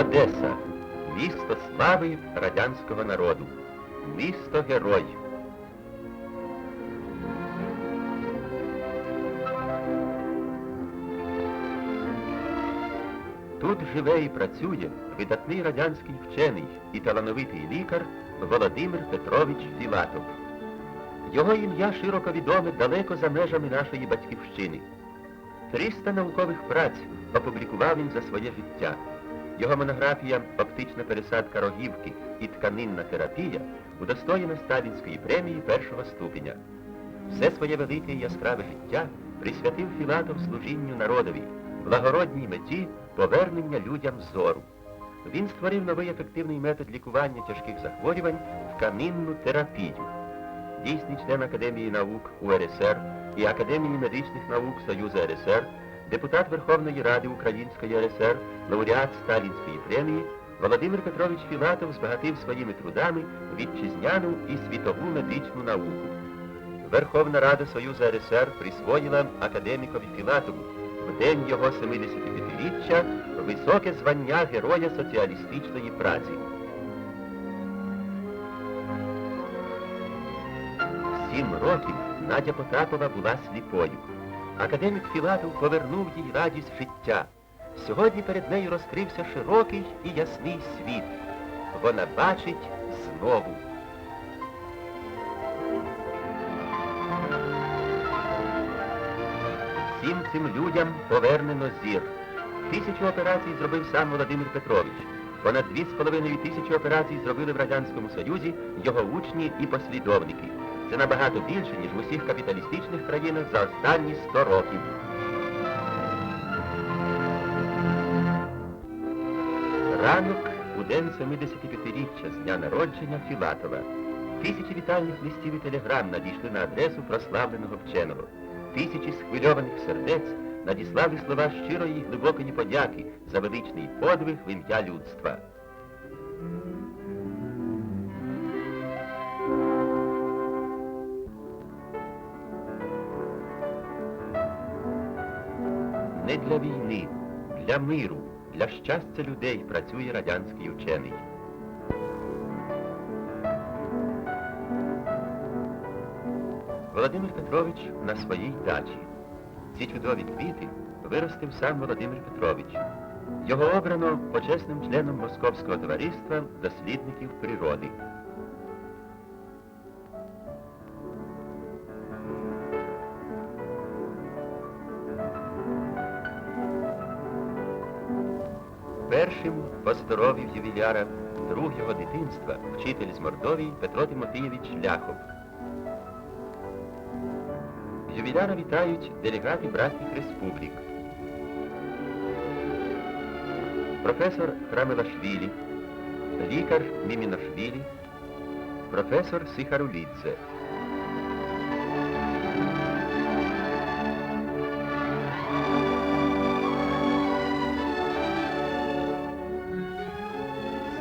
Одеса місто слави радянського народу, місто герой. Тут живе і працює видатний радянський вчений і талановитий лікар Володимир Петрович Філатов. Його ім'я широко відоме далеко за межами нашої батьківщини. 300 наукових праць опублікував він за своє життя. Його монографія Оптична пересадка рогівки і тканинна терапія удостоєна Сталінської премії першого ступеня. Все своє велике і яскраве життя присвятив Філатов служінню народові, благородній меті повернення людям зору. Він створив новий ефективний метод лікування тяжких захворювань тканинну терапію. Дійсний член Академії наук УРСР і Академії медичних наук Союзу РСР, депутат Верховної Ради Української РСР, лауреат Сталінської премії, Володимир Петрович Філатов збагатив своїми трудами вітчизняну і світову медичну науку. Верховна Рада Союзу РСР присвоїла академікові Філатову в день його 75-річчя високе звання Героя соціалістичної праці. Сім років Надя Потапова була сліпою. Академік Філатов повернув їй радість життя. Сьогодні перед нею розкрився широкий і ясний світ. Вона бачить знову. Всім цим людям повернено зір. Тисячу операцій зробив сам Володимир Петрович. Понад дві з половиною тисячі операцій зробили в Радянському Союзі його учні і послідовники. Це набагато більше, ніж в усіх капіталістичних країнах за останні 100 років. Ранок у день 75-річчя з дня народження Філатова. Тисячі вітальних листів і телеграм надійшли на адресу прославленого вченого. Тисячі схвильованих сердець надіслали слова щирої й глибокої подяки за величний подвиг в ім'я людства. Не для війни, для миру, для щастя людей працює радянський учений. Володимир Петрович на своїй дачі. Ці чудові квіти виростив сам Володимир Петрович. Його обрано почесним членом Московського товариства дослідників природи. Першим поздоровів ювіляра друг його дитинства, вчитель з Мордовії Петро Тимофійович Ляхов. Ювіляра вітають делегати братніх республік. Професор Храмелашвілі, лікар Мімінашвілі, професор Сихарулідзе.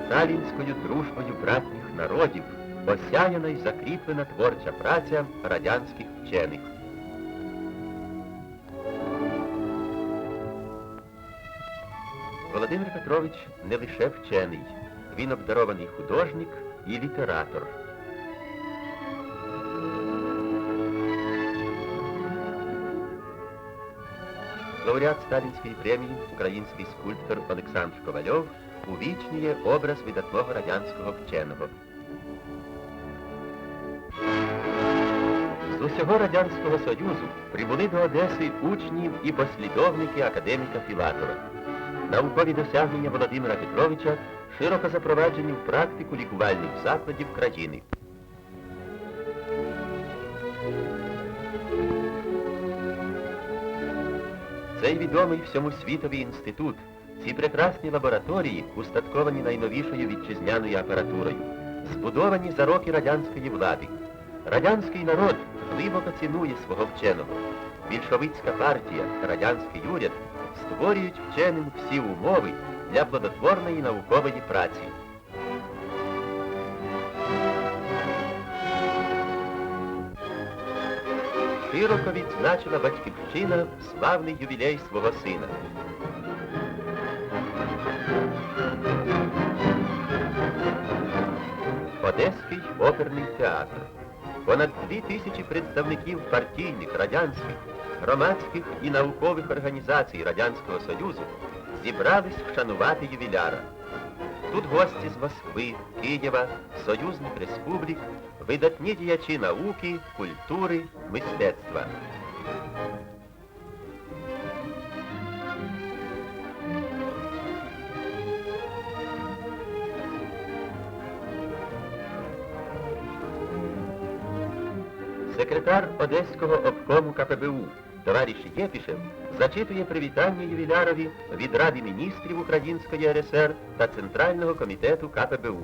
Сталінською дружбою братніх народів осяяна й закріплена творча праця радянських вчених. Володимир Петрович не лише вчений, він обдарований художник і літератор. Лауреат Сталінської премії, український скульптор Олександр Ковальов увічнює образ видатного радянського вченого. З усього Радянського Союзу прибули до Одеси учні і послідовники академіка Філатова. Наукові досягнення Володимира Петровича широко запроваджені в практику лікувальних закладів країни. Цей відомий всьому світові інститут, ці прекрасні лабораторії, устатковані найновішою вітчизняною апаратурою, збудовані за роки радянської влади. Радянський народ глибоко цінує свого вченого. Більшовицька партія та радянський уряд створюють вченим всі умови для плодотворної наукової праці. Широко відзначила батьківщина славний ювілей свого сина. Одеський оперний театр. Понад дві тисячі представників партійних, радянських, громадських і наукових організацій Радянського Союзу зібрались вшанувати ювіляра. Тут гості з Москви, Києва, союзних республік, видатні діячі науки, культури, мистецтва. Секретар Одеського обкому КПБУ товариш Єпішев зачитує привітання ювілярові від Ради міністрів Української РСР та Центрального комітету КПБУ.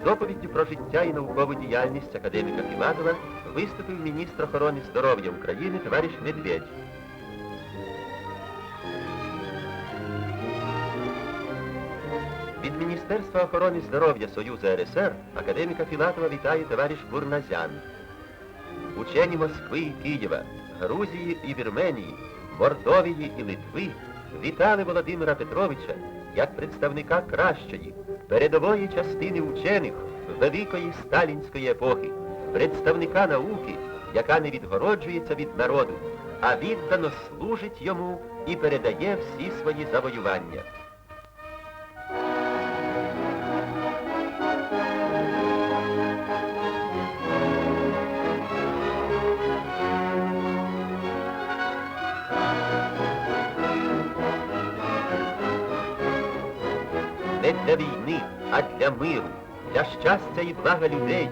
З доповіддю про життя і наукову діяльність академіка Філатова виступив міністр охорони здоров'я України товариш Медведь. Міністерства охорони здоров'я Союзу РСР академіка Філатова вітає товариш Бурназян. Учені Москви і Києва, Грузії і Вірменії, Мордовії і Литви вітали Володимира Петровича як представника кращої, передової частини учених великої сталінської епохи, представника науки, яка не відгороджується від народу, а віддано служить йому і передає всі свої завоювання. Не для війни, а для миру, для щастя і блага людей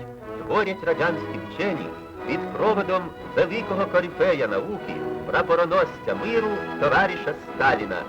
творять радянські вчені під проводом великого корифея науки, прапороносця миру товариша Сталіна